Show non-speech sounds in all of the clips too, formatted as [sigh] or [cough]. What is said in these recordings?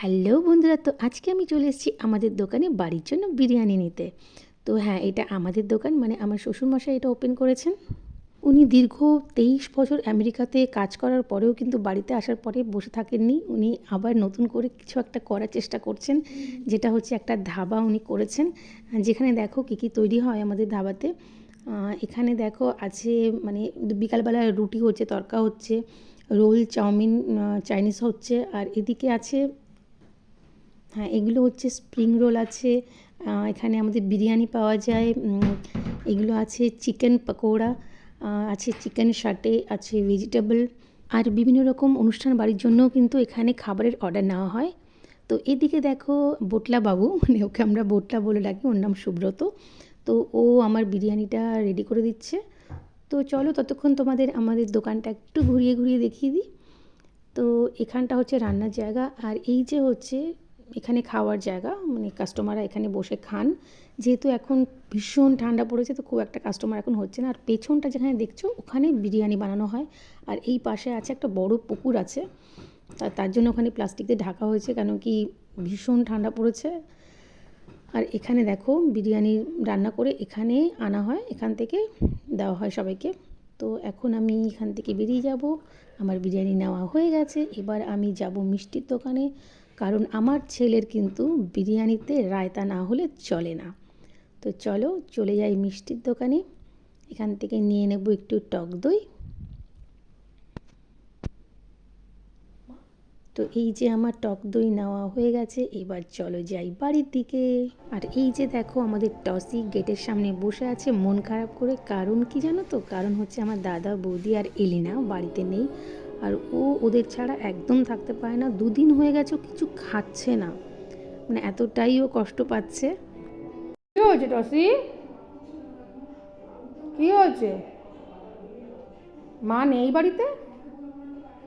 Hello বন্ধুরা, তো আজকে আমি চলে এসেছি আমাদের দোকানে বাড়ির জন্য বিরিয়ানি নিতে। তো হ্যাঁ এটা আমাদের দোকান মানে আমার শ্বশুরমশাই এটা ওপেন করেছেন। উনি দীর্ঘ তেইশ বছর আমেরিকাতে কাজ করার পরেও কিন্তু বাড়িতে আসার পরে বসে থাকেননি। উনি আবার নতুন করে কিছু একটা করার চেষ্টা করছেন, যেটা হচ্ছে একটা ধাবা উনি করেছেন। যেখানে দেখো কী কী তৈরি হয় আমাদের ধাবাতে। এখানে দেখো আছে মানে বিকালবেলা রুটি হচ্ছে, তরকা হচ্ছে, রোল চাউমিন চাইনিজ হচ্ছে, আর এদিকে আছে হ্যাঁ এগুলো হচ্ছে স্প্রিং রোল আছে এখানে আমাদের বিরিয়ানি পাওয়া যায় এগুলো আছে চিকেন পকোড়া আছে চিকেন শাটে আছে ভেজিটেবল আর বিভিন্ন রকম অনুষ্ঠান বাড়ির জন্যও কিন্তু এখানে খাবারের অর্ডার নেওয়া হয়। তো এদিকে দেখো বোটলা বাবু [laughs] মানে ওকে আমরা বোটলা বলে ডাকি, ওর নাম সুব্রত। তো ও আমার বিরিয়ানিটা রেডি করে দিচ্ছে। তো চলো ততক্ষণ তোমাদের আমাদের দোকানটা একটু ঘুরিয়ে ঘুরিয়ে দেখিয়ে দিই। তো এখানটা হচ্ছে রান্নার জায়গা, আর এই যে হচ্ছে এখানে খাওয়ার জায়গা মানে কাস্টমাররা এখানে বসে খান। যেহেতু এখন ভীষণ ঠান্ডা পড়েছে, তো খুব একটা কাস্টমার এখন হচ্ছে না। আর পেছনটা যেখানে দেখছ, ওখানে বিরিয়ানি বানানো হয়। আর এই পাশে আছে একটা বড় পুকুর আছে। তার জন্য ওখানে প্লাস্টিক দিয়ে ঢাকা হয়েছে, কেন কি ভীষণ ঠান্ডা পড়েছে। আর এখানে দেখো, বিরিয়ানি রান্না করে এখানে আনা হয়, এখান থেকে দেওয়া হয় সবাইকে। তো এখন আমি এখান থেকে বেরিয়ে যাব। আমার বিরিয়ানি নেওয়া হয়ে গেছে। এবার আমি যাব মিষ্টির দোকানে। কারণ আমার ছেলের কিন্তু বিরিয়ানিতে রায়তা না হলে চলে না। তো চলো, চলে যাই মিষ্টির দোকানে। এখান থেকে নিয়ে নেব একটু টক দই। তো এই যে আমার টক দই নেওয়া হয়ে গেছে, এবার চলো যাই বাড়ির দিকে। আর এই যে দেখো, আমাদের টসি গেটের সামনে বসে আছে। মন খারাপ করে কারণ কি জানো তো? কারণ হচ্ছে আমার দাদা, বৌদি আর এলিনা বাড়িতে নেই। আর ও ওদের ছাড়া একদম থাকতে পারে না দুদিন হয়ে গেছে ও কিছু খাচ্ছে না। মানে এতটাই ও কষ্ট পাচ্ছে। কি হয়েছে টসি? কি হয়েছে? মা নেই বাড়িতে?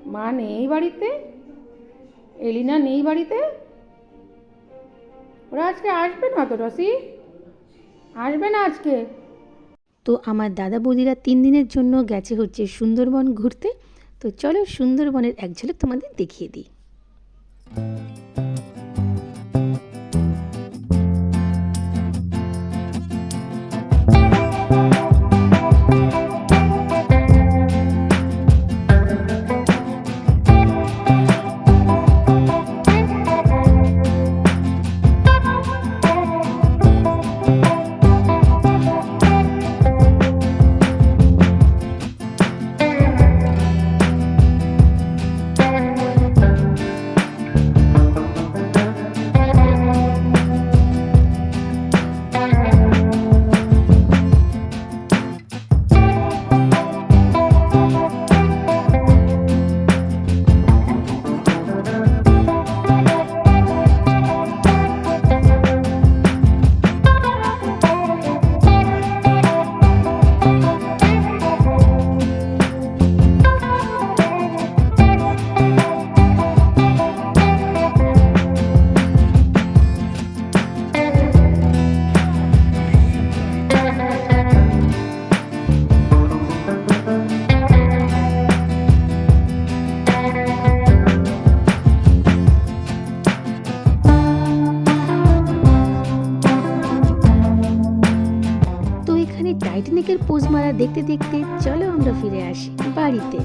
মা নেই বাড়িতে? এলিনা নেই বাড়িতে? ওরা আজকে আসবে না তো টসি? আসবে না আজকে? তো আমার দাদা বৌদিরা তিন দিনের জন্য গেছে হচ্ছে সুন্দরবন ঘুরতে। তো চলো সুন্দরবনের এক ঝলক তোমাদের দেখিয়ে দিই। মারা দেখতে দেখতে চলো আমরা ফিরে আসি বাড়িতে।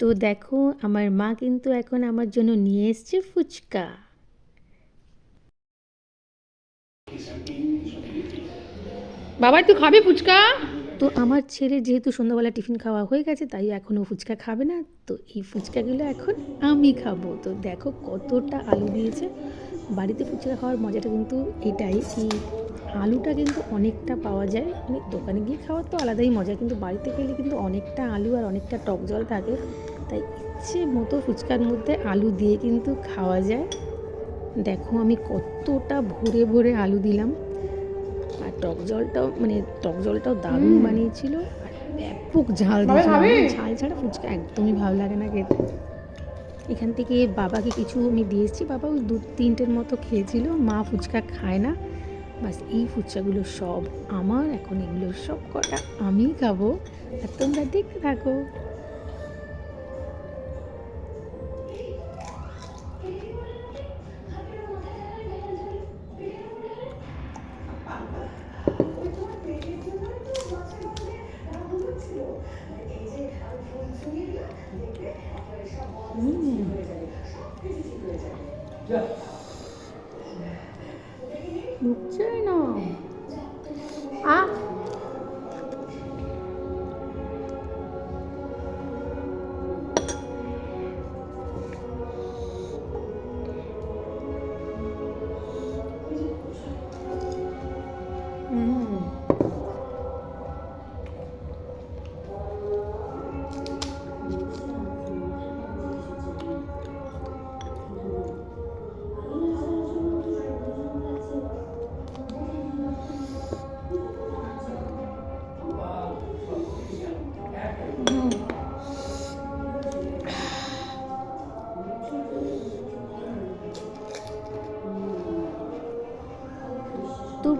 তো দেখো আমার মা কিন্তু এখন আমার জন্য নিয়ে এসছে ফুচকা। বাবা তুই খাবি ফুচকা? তো আমার ছেলে যেহেতু সন্ধ্যাবেলা টিফিন খাওয়া হয়ে গেছে তাই এখনও ফুচকা খাবে না। তো এই ফুচকাগুলো এখন আমি খাব। তো দেখো কতটা আলু দিয়েছে। বাড়িতে ফুচকা খাওয়ার মজাটা কিন্তু এটাই কি আলুটা কিন্তু অনেকটা পাওয়া যায়। মানে দোকানে গিয়ে খাওয়ার তো আলাদাই মজা কিন্তু বাড়িতে খেলে কিন্তু অনেকটা আলু আর অনেকটা টক জল থাকে। তাই ইচ্ছে মতো ফুচকার মধ্যে আলু দিয়ে কিন্তু খাওয়া যায়। দেখো আমি কতটা ভরে ভরে আলু দিলাম। আর টক জলটাও মানে টক জলটাও দারুণ বানিয়েছিল। আর ব্যাপক ঝাল দিয়েছিল। ঝাল ছাড়া ফুচকা একদমই ভালো লাগে না খেতে। এখান থেকে বাবাকে কিছু আমি দিয়েছি বাবা ওই দু তিনটের মতো খেয়েছিল, মা ফুচকা খায় না। বাস এই ফুচকাগুলো সব আমার, এখন এগুলো সব কটা আমি খাব। আর তোমরা দেখতে থাকো। Yeah.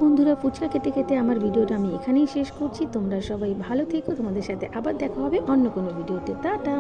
বন্ধুরা ফুচকা খেতে খেতে আমার ভিডিওটা আমি এখানেই শেষ করছি। তোমরা সবাই ভালো থেকো। তোমাদের সাথে আবার দেখা হবে অন্য কোনো ভিডিওতে। টাটা!